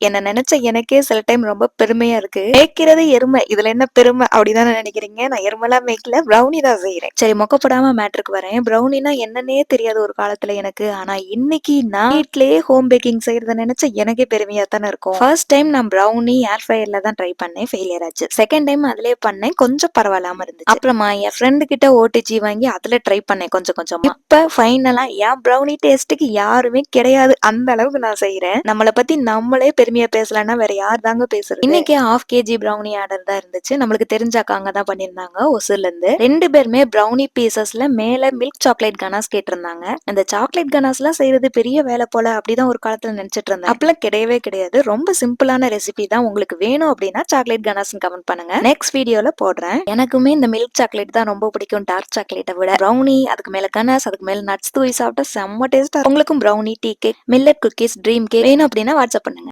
என்ன நினைச்ச எனக்கே சில டைம் ரொம்ப பெருமையா இருக்கு. மேய்க்கிறது எருமை. இதுல என்ன பெருமை அப்படிதான் நினைக்கிறீங்க? நான் எருமெல்லாம் மேய்க்கல. ப்ரௌனி தான் செய்யறேன் சரி மொக்கப்படாம மேட்ருக்கு வரேன். ப்ரௌனினா என்னன்னே தெரியாது ஒரு காலத்துல எனக்கு. ஆனா இன்னைக்கு நான் வீட்லயே ஹோம் பேக்கிங் செய்யறத நினைச்ச எனக்கே பெருமையா தானே இருக்கும். ஃபர்ஸ்ட் டைம் நான் ப்ரௌனி ஏர் ஃப்ரையர்ல தான் ட்ரை பண்ணேன். ஃபெயிலியர் ஆச்சு. செகண்ட் டைம் அதுலயே பண்ணேன். கொஞ்சம் பரவாயில்லாம இருந்துச்சு. அப்புறமா என் ஃப்ரெண்டு கிட்ட ஓடிஜி வாங்கி அதுல ட்ரை பண்ணேன் கொஞ்சம் கொஞ்சமா. இப்ப ஃபைனலா என் ப்ரௌனி டேஸ்ட்டுக்கு யாருமே கிடையாது. அந்த அளவுக்கு நான் செய்யறேன் நம்மளை பத்தி நம்மளே பெருமையா பேசலன்னா வேற யார் தாங்க பேசுறது? இன்னைக்கு ஹாஃப் கேஜி ப்ரௌனி ஆர்டர் தான் இருந்துச்சு. நம்மளுக்கு தெரிஞ்ச அக்காங்க தான் பண்ணியிருந்தாங்க ஒசூர்ல இருந்து. ரெண்டு பேருமே ப்ரௌனி பீசஸ்ல மேல மில்க் சாக்லேட் கனாஸ் கேட்டிருந்தாங்க. அந்த சாக்லேட் கனாஸ் எல்லாம் செய்யறது பெரிய வேலை போல அப்படிதான் ஒரு காலத்துல நினைச்சிட்டு இருந்தேன். அப்பெல்லாம் கிடையவே கிடையாது. ரொம்ப சிம்பிளான ரெசிபி தான் உங்களுக்கு வேணும் அப்படின்னா சாக்லேட் கனாஸ் கமெண்ட் பண்ணுங்க. நெக்ஸ்ட் வீடியோல போடுறேன். எனக்குமே இந்த மில்க் சாக்லேட் தான் ரொம்ப பிடிக்கும். டார்க் சாக்லேட்டை விட ப்ரௌனி அதுக்கு மேல கனாஸ் அதுக்கு மேல நட்ஸ் தூய் சாப்பிட்டா செம்ம டேஸ்டா உங்களுக்கும் brownie tea cake millet cookies dream cake வேணும் அப்படின்னா வாட்ஸ்அப் பண்ணுங்க.